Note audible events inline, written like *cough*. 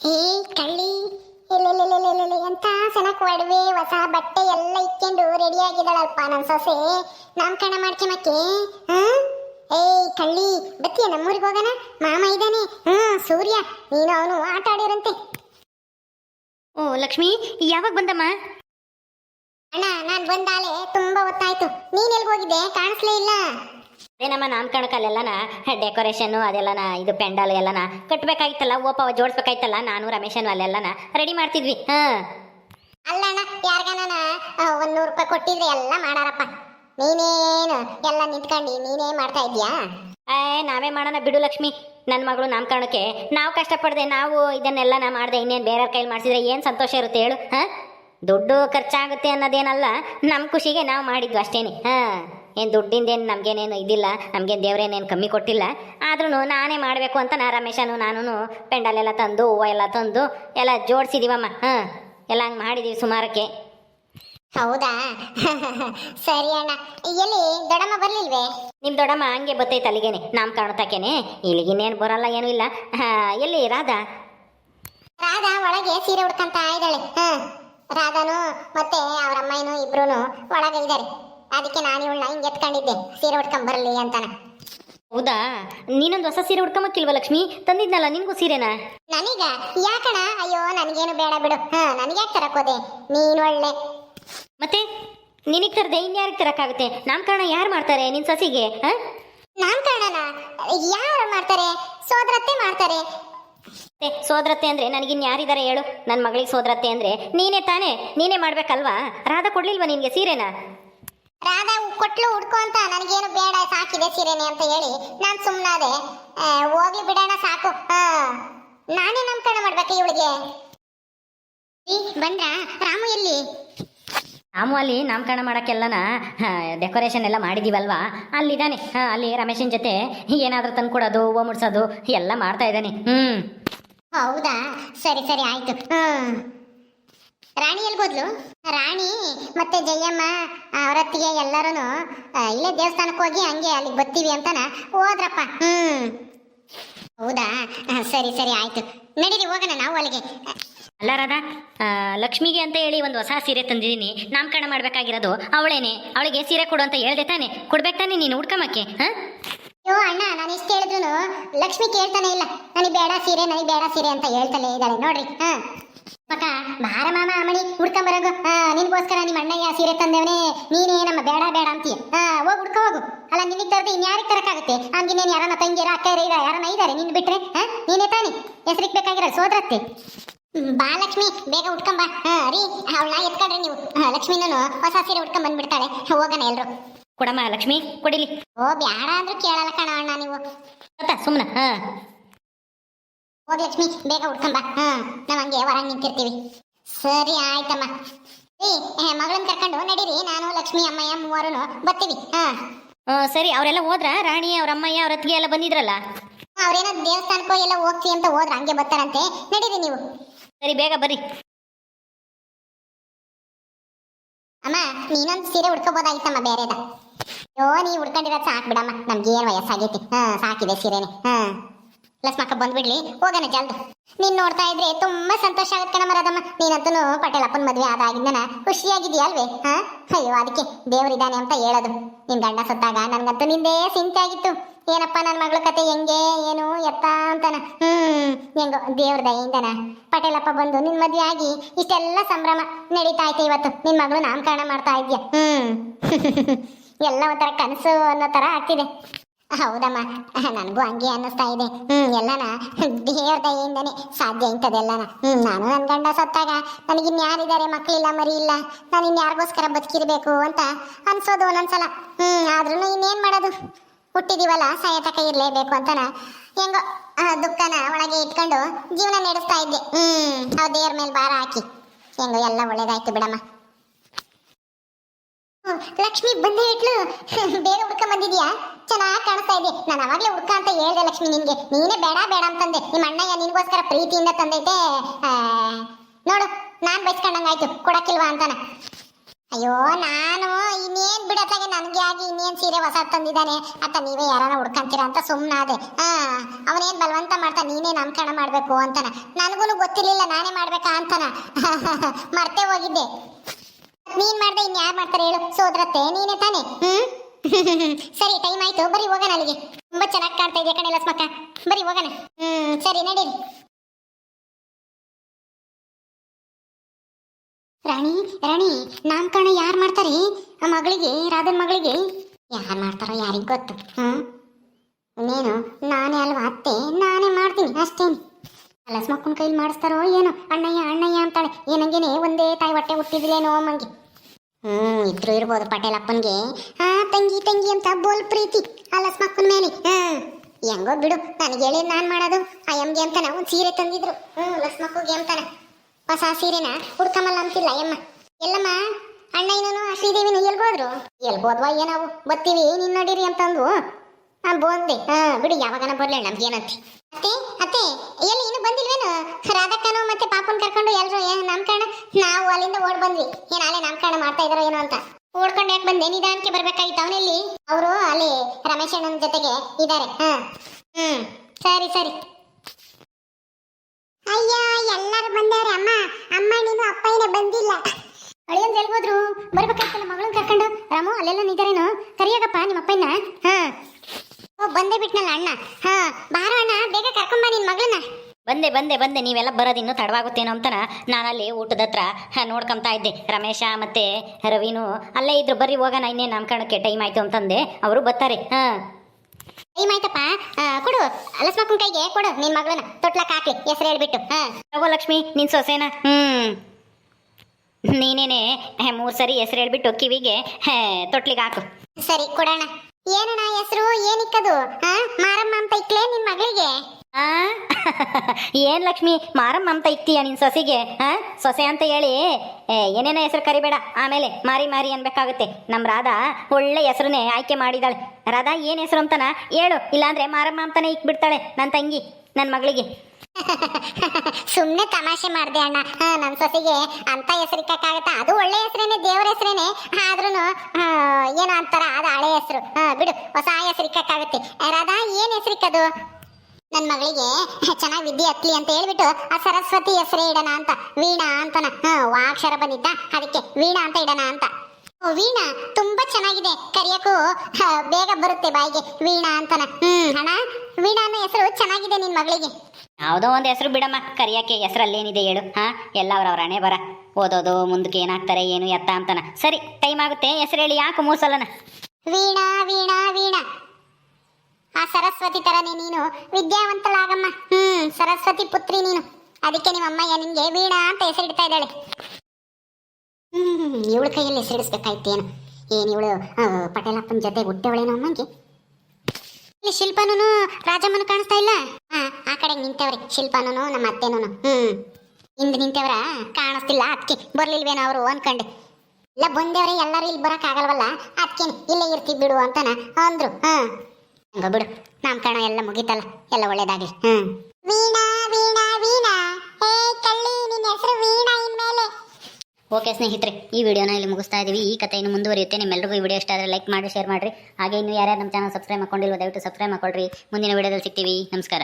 ಏ ಕಳ್ಳಿ. ಎಂತ ಸನಕ್ ಒಡವೆ ಹೊಸ ಬಟ್ಟೆ ಎಲ್ಲ ಇಕ್ಕೊಂಡು ರೆಡಿ ಆಗಿದ್ದಾಳಲ್ಪ ನನ್ನ ಸೊಸೆ. ನಾಮಕರಣ ಮಾಡ್ಕೊಂಬಕ್ಕೆ ಹಾ? ಏಯ್ ಕಳ್ಳಿ ಬತ್ತಿಯ ನಮ್ಮೂರಿಗೆ ಹೋಗೋಣ ಮಾಮ ಇದ್ದಾನೆ ಹಾ ಸೂರ್ಯ ನೀನು ಅವನು ಆಟ ಆಡಿರಂತೆ ಓ ಲಕ್ಷ್ಮಿ ಯಾವಾಗ ಬಂದಮ್ಮ? ಅಣ್ಣ ನಾನು ಬಂದಾಲೆ ತುಂಬಾ ಹೊತ್ತಾಯ್ತು. ನೀನ್ ಎಲ್ಗೋಗಿದ್ದೆ ಕಾಣಿಸ್ಲೇ ಇಲ್ಲ. ಅದೇನಮ್ಮ ನಾಮಕರಣಕ್ಕೆ ಅಲ್ಲೆಲ್ಲನ ಡೆಕೋರೇಷನ್ ಅದೆಲ್ಲನ ಇದು ಪೆಂಡಲ್ ಎಲ್ಲನ ಕಟ್ಟಬೇಕಾಯ್ತಲ್ಲ ಓಪವ ಜೋಡಿಸ್ಬೇಕಾಯ್ತಲ್ಲ ನಾನು ರಮೇಶನು ಅಲ್ಲೆಲ್ಲನ ರೆಡಿ ಮಾಡ್ತಿದ್ವಿ. ಹಾ. ಅಲ್ಲಣ್ಣ ಯಾರಿಗಾನ ಒಂದು ಒಂದ್ ನೂರು ರೂಪಾಯಿ ಕೊಟ್ಟಿದ್ರೆ ಎಲ್ಲ ಮಾಡಾರಪ್ಪ. ನೀನೇನು ಎಲ್ಲ ನಿಂತ್ಕೊಂಡು ನೀನೇ ಮಾಡ್ತಾ ಇದ್ಯಾ ಏ ನಾವೇ ಮಾಡೋಣ ಬಿಡು ಲಕ್ಷ್ಮಿ. ನನ್ನ ಮಗಳು ನಾಮಕರಣಕ್ಕೆ ನಾವು ಕಷ್ಟಪಡದೆ ನಾವು ಇದನ್ನೆಲ್ಲ ನಾ ಮಾಡಿದೆ ಇನ್ನೇನು ಬೇರೆಯವ್ರ ಕೈಲಿ ಮಾಡಿಸಿದ್ರೆ ಏನು ಸಂತೋಷ ಇರುತ್ತೆ ಹೇಳು ಹಾಂ? ದುಡ್ಡು ಖರ್ಚಾಗುತ್ತೆ ಅನ್ನೋದೇನಲ್ಲ ನಮ್ಮ ಖುಷಿಗೆ ನಾವು ಮಾಡಿದ್ವಿ ಅಷ್ಟೇನೆ ಹಾಂ? ಏನು ದುಡ್ಡಿಂದೇನು ನಮಗೇನೇನು ಇದಿಲ್ಲ ನಮಗೇನು ದೇವರೇನೇನು ಕಮ್ಮಿ ಕೊಟ್ಟಿಲ್ಲ ಆದ್ರೂ ನಾನೇ ಮಾಡಬೇಕು ಅಂತ ನಾ ರಮೇಶನು ನಾನು ಪೆಂಡಲೆಲ್ಲ ತಂದು ಹೂವು ಎಲ್ಲ ತಂದು ಎಲ್ಲ ಜೋಡಿಸಿದೀವಮ್ಮ ಹಾಂ ಎಲ್ಲ ಹಂಗೆ ಮಾಡಿದ್ದೀವಿ ಸುಮಾರಕ್ಕೆ. ಹೌದಾ? *laughs* ಸರಿ ಅಣ್ಣ. ಎಲ್ಲಿ ದೊಡಮ್ಮ ಬರ್ಲಿಲ್ವೇ? ನಿಮ್ಮ ದೊಡಮ್ಮ ಹಂಗೆ ಬತ್ತೈತೆ ಅಲ್ಲಿಗೇನೆ ನಾಮಕರಣ ಇಲ್ಲಿಗೆ ಇನ್ನೇನು ಬರಲ್ಲ ಏನೂ ಇಲ್ಲ. ಹಾ, ಎಲ್ಲಿ ರಾಧಾ? ರಾಧಾ ಒಳಗೆ ಸೀರೆ ಉಡ್ಕಂತ ಇದ್ದಾಳೆ. ಹ ರಾಧಾನು ಮತ್ತೆ ಅವ್ರ ಅಮ್ಮನೂ ಇಬ್ರು ಒಳಗೆ ಇದ್ದಾರೆ. ಅದಕ್ಕೆ ನಾನು ಇವಳನ್ನ ಹಿಂಗೆ ಎತ್ಕೊಂಡಿದ್ದೆ. ಸೀರೆ ಬರ್ಲಿ ಅಂತಾನ. ಹೌದಾ? ನೀನೊಂದು ಹೊಸ ಸೀರೆ ಉಟ್ಕೊಂಬಕ್ಕಿಲ್ವ ಲಕ್ಷ್ಮಿ? ತಂದಿದ್ನಲ್ಲ ನಿನ್ಗೂ ಸೀರೆನಾ? ನನೀಗ? ಯಾಕಣ? ಅಯ್ಯೋ ನನಗೇನು ಬೇಡ ಬಿಡು. ಹ ನನಗೆ ಯಾಕೆ ತರಕೋದೆ ನೀನು ಒಳ್ಳೆ. ಮತ್ತೆ? ನಿನಗೆ ತರದೆ ಇನ್ಯಾರಿಗೆ ತರಕ್ಕಾಗುತ್ತೆ? ನಾಮಕರಣ ಯಾರು ಮಾಡ್ತಾರೆ ನಿನ್ ಸಸಿಗೆ ಹಾ? ನಾಮಕರಣನ ಯಾರು ಮಾಡ್ತಾರೆ? ಸೋದರತ್ತೆ ಮಾಡ್ತಾರೆ. ಮತ್ತೆ ಸೋದರತ್ತೆ ಅಂದ್ರೆ ನನಗಿನ್ ಯಾರಿದ್ದಾರೆ ಹೇಳು. ನನ್ನ ಮಗಳಿಗೆ ಸೋದರತ್ತೆ ಅಂದ್ರೆ ನೀನೇ ತಾನೇ? ನೀನೇ ಮಾಡ್ಬೇಕಲ್ವಾ? ರಾಧ ಕೊಡ್ಲಿಲ್ವಾ ನಿನ್ಗೆ ಸೀರೆನಾ? ರಾಧಾ ಕೊಟ್ಲು ಹುಡ್ಕೋ ಅಂತ ನನಗೇನು ಬೇಡ ಸಾಕಿದೆ ಸೀರೆನೆ ಅಂತ ಹೇಳಿ ನಾನು ಸುಮ್ಮನಾದೆ ಹೋಗಿ ಬಿಡೋಣ ಸಾಕು. ಹಾ ನಾನೇ ನಾಮಕರಣ ಮಾಡ್ಬೇಕು ಇವಳಿಗೆ. ಬಂದ್ರ? ರಾಮು ಎಲ್ಲಿ? ರಾಮು ಅಲ್ಲಿ ನಾಮಕರಣ ಮಾಡೋಕ್ಕೆಲ್ಲನ ಡೆಕೋರೇಷನ್ ಎಲ್ಲ ಮಾಡಿದೀವಲ್ವಾ? ಅಲ್ಲಿದ್ದಾನೆ ಹಾಂ ಅಲ್ಲಿ ರಮೇಶನ್ ಜೊತೆ ಏನಾದ್ರೂ ತಂದ್ಕೊಡೋದು ಹೂವು ಮುಡ್ಸೋದು ಎಲ್ಲ ಮಾಡ್ತಾ ಇದ್ದಾನೆ. ಹ್ಞೂ ಹೌದಾ? ಸರಿ ಸರಿ ಆಯಿತು. ಹ್ಮ್. ರಾಣಿ ಎಲ್ಗೋದ್ಲು ರಾಣಿ ಮತ್ತೆ ಜಯಮ್ಮ ಅವರತ್ತಿಗೆ ಎಲ್ಲರೂ ಇಲ್ಲೇ ದೇವಸ್ಥಾನಕ್ಕೆ ಹೋಗಿ ಹಂಗೆ ಅಲ್ಲಿಗೆ ಬರ್ತೀವಿ ಅಂತಾನ? ಹೋದ್ರಪ್ಪ. ಹ್ಮ್. ಹೌದಾ? ಸರಿ ಸರಿ ಆಯ್ತು. ನಡೀರಿ ಹೋಗೋಣ ನಾವು ಅಲ್ಲಿಗೆ. ಅಲ್ಲ ರಾಧಾ ಲಕ್ಷ್ಮಿಗೆ ಅಂತ ಹೇಳಿ ಒಂದು ಹೊಸ ಸೀರೆ ತಂದಿದ್ದೀನಿ. ನಾಮಕರಣ ಮಾಡ್ಬೇಕಾಗಿರೋದು ಅವಳೇನೆ. ಅವಳಿಗೆ ಸೀರೆ ಕೊಡು ಅಂತ ಹೇಳ್ದೆ ತಾನೆ. ಕೊಡ್ಬೇಕು ತಾನೆ ನೀನು ಹುಡ್ಕಮಕ್ಕೆ ಹಾ? ಅಯ್ಯೋ ಅಣ್ಣ ನಾನು ಎಷ್ಟು ಹೇಳಿದ್ರು ಲಕ್ಷ್ಮಿ ಕೇಳ್ತಾನೆ ಇಲ್ಲ. ನನಗೆ ಬೇಡ ಸೀರೆ ನನಗೆ ಬೇಡ ಸೀರೆ ಅಂತ ಹೇಳ್ತಾನೆ ಇದ್ದಾಳೆ. ನೋಡ್ರಿ ಹಾ. ಪಕ್ಕ ಬಾರ ಮಾಮ ಅಮ್ಮಣಿ ಹುಡ್ಕೊಂಬರೋಗು ನಿನ್ಗೋಸ್ಕರ ನಿಮ್ಮ ಅಣ್ಣಯ್ಯ ಸೀರೆ ತಂದೇವನೇ ನೀನೇ ನಮ್ಮ ಬೇಡ ಬೇಡ ಅಂತೀಯ. ಹೋಗಿ ಹುಡ್ಕೊ ಹೋಗು. ಅಲ್ಲ ನಿನಗೆ ತರದೆ ಇನ್ಯಾರಿಗೆ ತರಕಾಗುತ್ತೆ ನೀನು ಯಾರನ್ನ ತಂಗಿಯರ ಅಕ್ಕ ಇದ್ದಾರೆ ಯಾರನ್ನ ಇದ್ದಾರೆ ನಿನ್ ಬಿಟ್ರೆ? ನೀನೇ ತಾನೆ? ಹೆಸರಿಗೆ ಬೇಕಾಗಿರೋ ಸೋದ್ರತ್ತೆ. ಬಾಲಕ್ಷ್ಮಿ ಬೇಗ ಉಟ್ಕೊಂಬ ಹಾ ರೀ ಅವಳನ್ನ ಎತ್ಕೊಂಡ್ರೆ ನೀವು. ಲಕ್ಷ್ಮಿನೂ ಹೊಸ ಸೀರೆ ಉಟ್ಕೊಂಡ್ ಬಂದ್ಬಿಡ್ತಾಳೆ. ಹೋಗೋಣ ಎಲ್ರು. ಕೊಡಮ್ಮ ಲಕ್ಷ್ಮಿ ಕೊಡಿಲಿ. ಓ ಬ್ಯಾಡ ಅಂದ್ರೂ ಕೇಳಲ್ಲ ಕಣ ಅಣ್ಣ ನೀವು. ಗೊತ್ತಾ ಸುಮ್ಮನೆ ಹಾ ಹೋಗ್ ಲಕ್ಷ್ಮಿ ಬೇಗ ಉಟ್ಕೊಂಬ ಹಾ ನಾವ್ ಹಂಗೆ ಹೊರಗೆ ನಿಂತಿರ್ತೀವಿ. ಸರಿ ಆಯ್ತಮ್ಮ. ಏ ಮಗಳನ್ನ ಕರ್ಕೊಂಡು ನಡೀರಿ. ನಾನು ಲಕ್ಷ್ಮಿ ಅಮ್ಮಯ್ಯ ಮೂವರು ಬರ್ತೀವಿ. ಹಾ. ಸರಿ ಅವರೆಲ್ಲ ಹೋದ್ರ? ರಾಣಿ ಅವ್ರ ಅಮ್ಮಯ್ಯ ಅವ್ರ ಅತ್ತಿಗೆ ಎಲ್ಲ ಬಂದಿದ್ರಲ್ಲ? ಅವ್ರೇನೋ ದೇವಸ್ಥಾನಕ್ಕೋ ಎಲ್ಲ ಹೋಗ್ತೀವಿ ಅಂತ ಹೋದ್ರ ಹಂಗೆ ಬರ್ತಾರಂತೆ. ನಡೀರಿ ನೀವು. ಸರಿ ಬೇಗ ಬರ್ರಿ. ಅಮ್ಮ ನೀನೊಂದು ಸೀರೆ ಉಡ್ಕೋಬೋದಾಗಿತ್ತಮ್ಮ ಬೇರೆದ. ಅಯ್ಯೋ ನೀ ಉಡ್ಕೊಂಡಿರೋದು ಸಾಕು ಬಿಡಮ್ಮ. ನಮ್ಗೆ ಏನು ವಯಸ್ಸಾಗೈತಿ. ಹಾ ಸಾಕಿದೆ ಸೀರೆನೆ. ಹಾ. ಲಕ್ಷ್ಮಕ್ಕ ಬಂದ್ಬಿಡ್ಲಿ, ಹೋಗೋಣ ಜಲ್ದು. ನೀನ್ ನೋಡ್ತಾ ಇದ್ರೆ ತುಂಬಾ ಸಂತೋಷ ಆಗುತ್ತೆ ಕಣ ಮರದಮ್ಮ ನೀನಂತೂ ಪಟೇಲಪ್ಪನ ಮದ್ವೆ ಆದಾಗಿಂದನ ಖುಷಿಯಾಗಿದೆಯಾ ಅಲ್ವೇ ಹಾ? ಅಯ್ಯೋ, ಅದಕ್ಕೆ ದೇವರಿದ್ದಾನೆ ಅಂತ ಹೇಳೋದು. ನಿನ್ ಗಂಡ ಸತ್ತಾಗ ನನ್ಗಂತೂ ನಿಂದೇ ಚಿಂತೆ ಆಗಿತ್ತು. ಏನಪ್ಪ ನನ್ನ ಮಗಳ ಕತೆ, ಹೆಂಗೆ, ಏನು, ಎತ್ತ ಅಂತನ? ಹ್ಮ್, ಹೆಂಗೋ, ದೇವ್ರ ದಯೆಯಿಂದನ. ಪಟೇಲಪ್ಪ ಬಂದು ನಿನ್ ಮದ್ವೆ ಆಗಿ ಇಷ್ಟೆಲ್ಲ ಸಂಭ್ರಮ ನಡೀತಾ ಐತೆ ಇವತ್ತು. ನಿನ್ ಮಗಳು ನಾಮಕರಣ ಮಾಡ್ತಾ ಇದ್ಯಾ? ಹ್ಮ್. *laughs* ಎಲ್ಲ ಒಂಥರ ಕನಸು ಅನ್ನೋ ತರ ಆಗ್ತಿದೆ. ಹೌದಮ್ಮ, ನನಗೂ ಹಂಗೆ ಅನ್ನಿಸ್ತಾ ಇದೆ. ಹ್ಮ್, ಎಲ್ಲನ ದೇವ್ರ ದಯೆಯಿಂದನೇ ಸಾಧ್ಯ ಇಂಥದ್ದೆಲ್ಲನ. ಹ್ಮ್, ನಾನು ನನ್ನ ಗಂಡ ಸತ್ತಾಗ ನನಗೆ ಇನ್ಯಾರಿದ್ದಾರೆ ಮಕ್ಕಳಿಲ್ಲ ಮರಿ ಇಲ್ಲ ನಾನು ಇನ್ಯಾರಿಗೋಸ್ಕರ ಬದುಕಿರ್ಬೇಕು ಅಂತ ಅನ್ಸೋದು ಒಂದೊಂದ್ಸಲ. ಹ್ಮ್ ಆದ್ರೂ ಇನ್ನೇನು ಮಾಡೋದು? ಹುಟ್ಟಿದೀವಲ್ಲ, ಸಾಯತಕ ಇರಲೇಬೇಕು ಅಂತನ ಹೆಂಗೋ ದುಃಖನ ಒಳಗೆ ಇಟ್ಕೊಂಡು ಜೀವನ ನಡೆಸ್ತಾ ಇದ್ದೆ. ಹ್ಮ್ ಆ ದೇವ್ರ ಮೇಲೆ ಭಾರ ಹಾಕಿ. ಹೆಂಗೋ ಎಲ್ಲ ಒಳ್ಳೇದಾಯ್ತು ಬಿಡಮ್ಮ. ಲಕ್ಷ್ಮಿ ಬಂದೇ ಇಟ್ಲು, ಬೇಗ ಬಂದಿದ್ಯಾ ಚೆನ್ನಾಗಿ ಕಾಣಿಸ್ತಾ ಇದೆ ನಾನು ಅವಾಗಲೇ ಹುಡ್ಕ ಅಂತ ಹೇಳ್ದೆ ಲಕ್ಷ್ಮಿ ನಿನ್ಗೆ. ನೀನೇ ಬೇಡ ಬೇಡ ಅಂತಂದೆ ನಿಮ್ಮ ಅಣ್ಣಯ್ಯ ನಿನ್ಗೋಸ್ಕರ ಪ್ರೀತಿಯಿಂದ ತಂದೈತೆ ನೋಡು, ನಾನ್ ಬೈಸ್ಕೊಂಡಂಗಾಯ್ತು ಕೊಡಕ್ಕಿಲ್ವಾ ಅಂತಾನ. ಅಯ್ಯೋ, ನಾನು ಇನ್ನೇನ್ ಬಿಡತ್ತಾಗೆ ನನಗೆ ಆಗಿ ಇನ್ನೇನ್ ಸೀರೆ ಹೊಸ ತಂದಿದ್ದಾನೆ. ಅಂತ ನೀವೇ ಯಾರನ್ನ ಹುಡ್ಕಂತೀರಾ ಅಂತ ಸುಮ್ಮನಾದೆ ಹಾಂ ಅವನೇನು ಬಲವಂತ ಮಾಡ್ತಾ ನೀನೇ ನಾಮಕರಣ ಮಾಡಬೇಕು ಅಂತಾನ. ನನಗೂ ಗೊತ್ತಿರಲಿಲ್ಲ ನಾನೇ ಮಾಡ್ಬೇಕಾ ಅಂತಾನ. *laughs* ಮರ್ತೇ ಹೋಗಿದ್ದೆ. ನೀನ್ ಮಾಡ್ದೆ ಯಾರು ಮಾಡ್ತಾರೆ ಹೇಳು. ಸೋದ್ರತ್ತೆ ನೀನೇ ತಾನೆ? ಹ್ಮ್? *laughs* ಸರಿ ಟೈಮ್ ಆಯ್ತು. ಬರಿ ಹೋಗೋಣ ಅಲ್ಲಿಗೆ. ತುಂಬಾ ಚೆನ್ನಾಗಿ ಕಾಣ್ತಾ ಇದೆ ಕಣೆ ಲಸ್ಮಕ್ಕ ಬರೀ ಹೋಗೋಣ. ಹ್ಮ್, ಸರಿ, ನಡೀರಿ. ರಾಣಿ ರಾಣಿ, ನಾಮಕರಣ ಯಾರು ಮಾಡ್ತಾರೆ? ಆ ಮಗಳಿಗೆ, ರಾಧನ್ ಮಗಳಿಗೆ? ಯಾರು ಮಾಡ್ತಾರೋ ಯಾರಿಗ್ ಗೊತ್ತು? ಹ್ಮ್? ಇನ್ನೇನು? ನಾನೇ ಅಲ್ವಾ ಅತ್ತೆ? ನಾನೇ ಮಾಡ್ತೀನಿ ಅಷ್ಟೇ ಅಲ್ಲ ಸ್ಮಕ್ಕನ ಕೈಲಿ ಮಾಡಿಸ್ತಾರೋ ಏನೋ? ಅಣ್ಣಯ್ಯ ಅಣ್ಣಯ್ಯ ಅಂತಾಳೆ. ಏನಂಗೇನೆ ಒಂದೇ ತಾಯಿ ಹೊಟ್ಟೆ ಹುಟ್ಟಿದ್ರೇನೋ ಅಮ್ಮಂಗೆ. ಹ್ಮ್ ಇದ್ರು ಇರ್ಬೋದು ಪಟೇಲ್ ಅಪ್ಪನ್ಗೆ. ಹಾ ತಂಗಿ ತಂಗಿ ಅಂತ ಬೋಲ್ ಪ್ರೀತಿ ಅಲಸ್ ಮಕ್ಕನ ಮೇಲೆ ಹೆಂಗೋ ಬಿಡು, ನನಗೆ ಹೇಳಿ ನಾನ್ ಮಾಡೋದು. ಆ ಎಮ್ಗೆ ಅಂತಾನ ಸೀರೆ ತಂದಿದ್ರು. ಹ್ಮ್, ಲಸ್ಮಕ್ಕುಗೆ ಅಂತಾನ. ಹೊಸ ಸೀರೆನ? ಹುಡ್ಕಮಲ್ಲ ಅಂತಿಲ್ಲ, ಎಮ್ಮ. ಎಲ್ಲಮ್ಮ ಅಣ್ಣಯ್ಯನೂ ಶ್ರೀದೇವಿನೂ ಎಲ್ಗೋದ್ರು ಎಲ್ಗೋದ್ವಾ ಏನಾವು ಬತ್ತೀವಿ, ನೀನ್ ನೋಡಿರಿ ಅಂತಂದು ಹಾ ಬಂದೆ ಹಾ, ಬಿಡು, ಯಾವಾಗನ ಬರ್ಲಿ ಏನಂತೆ ಅತ್ತೆ ಅತ್ತೆ, ಎಲ್ಲಿ, ಇನ್ನು ಬಂದಿಲ್ವೇನು? ರಾಧಕ್ಕನು ಮತ್ತೆ ಪಾಪನ್ ಕರ್ಕೊಂಡು ಎಲ್ರು ಏನ್ ನಾಮಕರಣ ನಾವು ಅಲ್ಲಿಂದ ಓಡ್ ಬಂದ್ವಿ. ಏನ್ ಅಲ್ಲೇ ನಾಮಕರಣ ಮಾಡ್ತಾ ಇದಾರೋ ಏನೋ ಅಂತ. ಓಡ್ಕೊಂಡು ಯಾಕೆ ಬಂದೆ? ನಿಧಾನಕ್ಕೆ ಬರ್ಬೇಕಾಗಿತ್ತು ಅವನಲ್ಲಿ? ಅವರು ಅಲ್ಲಿ ರಮೇಶ್ ಅಣ್ಣನ ಜೊತೆಗೆ ಇದ್ದಾರೆ ಹಾ. ಹ್ಮ್. ಸರಿ ಸರಿ. ಅಯ್ಯ ಎಲ್ಲರೂ ಬಂದಾರೆ ಅಮ್ಮ. ಅಮ್ಮ ನೀನು ಅಪ್ಪಯ್ಯನ ಬಂದಿಲ್ಲ. ಅಳಿಯನ್ ಹೇಳ್ಬೋದ್ರು ಬರ್ಬೇಕಾಯ್ತಲ್ಲ ಮಗಳನ್ನ ಕರ್ಕೊಂಡು? ರಾಮು ಅಲ್ಲೆಲ್ಲ ನಿಂತಾರೇನು ಕರಿಯಾಗಪ್ಪ ನಿಮ್ಮ ಅಪ್ಪಯ್ಯನ? ಹಾ. ಓ ಬಂದೇ ಬಿಟ್ನಲ್ಲ ಅಣ್ಣ? ಹಾ. ಬಾರೋ ಅಣ್ಣ ಬೇಗ ಕರ್ಕೊಂಬ ನಿನ್ ಮಗಳನ್ನ. ಬಂದೆ ಬಂದೆ ಬಂದೆ ನೀವೆಲ್ಲ ಬರೋದು ಇನ್ನೂ ತಡವಾಗುತ್ತೇನೋ ಅಂತನ ನಾನಲ್ಲಿ ಊಟದ ಹತ್ರ ಹ, ನೋಡ್ಕೊಂತಾ ಇದ್ದೆ. ರಮೇಶ ಮತ್ತೆ ರವಿನು ಅಲ್ಲೇ ಇದ್ರು ಬರ್ರಿ ಹೋಗೋಣ ಇನ್ನೇನು ನಾಮಕರಣಕ್ಕೆ ಟೈಮ್ ಆಯ್ತು ಅಂತಂದೆ. ಅವರು ಬರ್ತಾರೆ. ಹಾಂ. ಟೈಮ್ ಆಯ್ತಪ್ಪ. ಕೊಡು. ಲಕ್ಷ್ಮಕ್ಕನ ಕೈಗೆ ಕೊಡು ನಿನ್ ಮಗಳನ್ನ. ತೊಟ್ಲಕ್ ಹಾಕಿ ಹೆಸರು ಹೇಳ್ಬಿಟ್ಟು. ಹಾ. ತಗೋ ಲಕ್ಷ್ಮಿ ನಿನ್ ಸೊಸೆನ? ಹ್ಞೂ ನೀನೇನೆ ಹೇ ಮೂರು ಸರಿ ಹೆಸರು ಹೇಳ್ಬಿಟ್ಟು ಕಿವಿಗೆ ಹೆ, ತೊಟ್ಲಿಗೆ ಹಾಕು. ಸರಿ ಕೊಡೋಣ. ಏನಣ್ಣ ಹೆಸರು? ಏನಿಕ್ಕದು? ಹಾಂ ಮಾರಮ್ಮ ಅಂತ ಇಕ್ಲೇ ನಿನ್ ಮಗಳಿಗೆ? *laughs* ಏನ್ ಲಕ್ಷ್ಮಿ? ಮಾರಮ್ಮ ಅಂತ ಇಕ್ತೀಯ ನಿನ್ ಸೊಸೆಗೆ ಹಾ ಸೊಸೆ ಅಂತ ಹೇಳಿ. ಏನೇನೋ ಹೆಸರು ಕರಿಬೇಡ. ಆಮೇಲೆ ಮಾರಿ ಮಾರಿ ಅನ್ಬೇಕಾಗುತ್ತೆ. ನಮ್ ರಾಧಾ ಒಳ್ಳೆ ಹೆಸರನ್ನೇ ಆಯ್ಕೆ ಮಾಡಿದಾಳೆ. ರಾಧಾ ಏನ್ ಹೆಸರು ಅಂತನ? ಹೇಳು. ಇಲ್ಲಾಂದ್ರೆ ಮಾರಮ್ಮ ಅಂತಾನೆ ಇಕ್ಬಿಡ್ತಾಳೆ ನನ್ನ ತಂಗಿ ನನ್ನ ಮಗಳಿಗೆ. *laughs* ಸುಮ್ಮನೆ ತಮಾಷೆ ಮಾಡ್ದೆ ಅಣ್ಣ. ನನ್ನ ನನ್ ಸೊಸೆಗೆ ಅಂತ ಹೆಸರಿಕ್ಕಾಗತ್ತ ಅದು ಒಳ್ಳೆ ಹೆಸರೇನೆ ದೇವರ ಹೆಸರೇನೆ. ಆದ್ರೂನು ಆ, ಏನೋ ಅಂತಾರ ಅದು ಹಳೆ ಹೆಸರು. ಬಿಡು ಹೊಸ ಹೆಸರು ಇಕ್ಕಾಗತ್ತೆ ರಾಧಾ ಏನ್ ಹೆಸರಿಕ್ಕದು ನನ್ ಮಗಳಿಗೆ ಚೆನ್ನಾಗಿ ವಿದ್ಯೆ ಹತ್ಲಿ ಅಂತ ಹೇಳ್ಬಿಟ್ಟು ಆ ಸರಸ್ವತಿ ಹೆಸರೇ ಇಡೋಣ ಅಂತ ವೀಣಾ ಅಂತನ. ವಾಕ್ಷರ ಬಂದಿದ್ದ ಅದಕ್ಕೆ ವೀಣಾ ಅಂತ ಇಡೋಣ ಅಂತ. ಓ, ವೀಣಾ ತುಂಬಾ ಚೆನ್ನಾಗಿದೆ. ಕರಿಯಕ್ಕೂ ಬೇಗ ಬರುತ್ತೆ ಬಾಯಿಗೆ ವೀಣಾ ಅಂತನ. ಹ್ಮ್ ಹಣ ವೀಣಾ ಅನ್ನೋ ಹೆಸರು ಚೆನ್ನಾಗಿದೆ ನಿನ್ ಮಗಳಿಗೆ. ಯಾವುದೋ ಒಂದು ಹೆಸರು ಬಿಡಮ್ಮ ಕರಿಯಕ್ಕೆ ಹೆಸರಲ್ಲೇನಿದೆ ಹೇಳು ಹಾ? ಎಲ್ಲ ಅವ್ರವ್ರ ಹಣೆ ಬರ. ಓದೋದು ಮುಂದಕ್ಕೆ ಏನಾಗ್ತಾರೆ ಏನು ಎತ್ತ ಅಂತನ. ಸರಿ ಟೈಮ್ ಆಗುತ್ತೆ ಹೆಸರು ಹೇಳಿ ಯಾಕೆ ಮೂಸಲನ ವೀಣಾ ವೀಣಾ ವೀಣಾ. ಸರಸ್ವತಿ ತರನೇ ನೀನು. ವಿದ್ಯಾವಂತಳಾಗಮ್ಮ. ಹ್ಮ್, ಸರಸ್ವತಿ ಪುತ್ರಿ ನೀನು. ಅದಕ್ಕೆ ನಿಮ್ಮ ಅಮ್ಮಯ್ಯ ನಿನ್ಗೆ ವೀಣಾ ಅಂತ ಹೆಸರಿಡ್ತಾ ಇದ್ದಾಳೆ. ಹ್ಮ್, ಇವಳು ಕೈಯಲ್ಲಿ ಹೆಸರಿಡಿಸ್ಬೇಕಾಯ್ತೇನು. ಏನ್ ಇವಳು ಪಟೇಲಪ್ಪನ ಜೊತೆ ಹುಟ್ಟವಳೇನೋ ಅಮ್ಮಂಗೆ? ಇಲ್ಲಿ ಶಿಲ್ಪನೂ ರಾಜಮ್ಮನು ಕಾಣಿಸ್ತಾ ಇಲ್ಲ? ಆ ಕಡೆ ನಿಂತವ್ರಿ ಶಿಲ್ಪನೂ ನಮ್ಮ ಅತ್ತೆನೂ ಹ್ಮ್ ಹಿಂದ್ ನಿಂತವ್ರ ಕಾಣಿಸ್ತಿಲ್ಲ ಅದಕ್ಕೆ ಬರ್ಲಿಲ್ವೇನೋ ಅವರು ಅನ್ಕಂಡೆ. ಇಲ್ಲ, ಬಂದೇವ್ರೆ, ಎಲ್ಲರೂ ಇಲ್ಲಿ ಬರಕ್ ಆಗಲ್ವಲ್ಲ ಅದಕ್ಕೆ ಇಲ್ಲೇ ಇರ್ತಿ ಬಿಡು ಅಂತಾನ ಅಂದ್ರು. ಹಾ. ಹಂಗ ಬಿಡು. ನಾಮಕರಣ ಎಲ್ಲ ಮುಗೀತಲ್ಲ ಎಲ್ಲ ಒಳ್ಳೇದಾಗಿ ಹ್ಮ್. ವೀಣಾ ವೀಣಾ ವೀಣಾ. ಏ ಕಳ್ಳಿ ನಿನ್ನ ಹೆಸರು ವೀಣಾ ಇನ್ಮೇಲೆ. ಓಕೆ ಸ್ನೇಹಿತರೆ ಈ ವಿಡಿಯೋನ ಇಲ್ಲಿ ಮುಗಿಸ್ತಾ ಇದೀವಿ. ಈ ಕಥೆ ಇನ್ನು ಮುಂದುವರಿಯುತ್ತೆ. ನಿಮ್ಮೆಲ್ಲರಿಗೂ ಈ ವಿಡಿಯೋ ಇಷ್ಟ ಆದರೆ ಲೈಕ್ ಮಾಡಿ ಶೇರ್ ಮಾಡಿರಿ. ಹಾಗೆ ಇನ್ನು ಯಾರ್ಯಾರು ನಮ್ಮ ಚಾನಲ್ ಸಬ್ಸ್ಕ್ರೈಬ್ ಮಾಡ್ಕೊಂಡಿಲ್ಲ ದಯವಿಟ್ಟು ಸಬ್ಸ್ಕ್ರೈಬ್ ಮಾಡ್ಕೊಳ್ರಿ. ಮುಂದಿನ ವಿಡಿಯೋದಲ್ಲಿ ಸಿಗ್ತೀವಿ. ನಮಸ್ಕಾರ.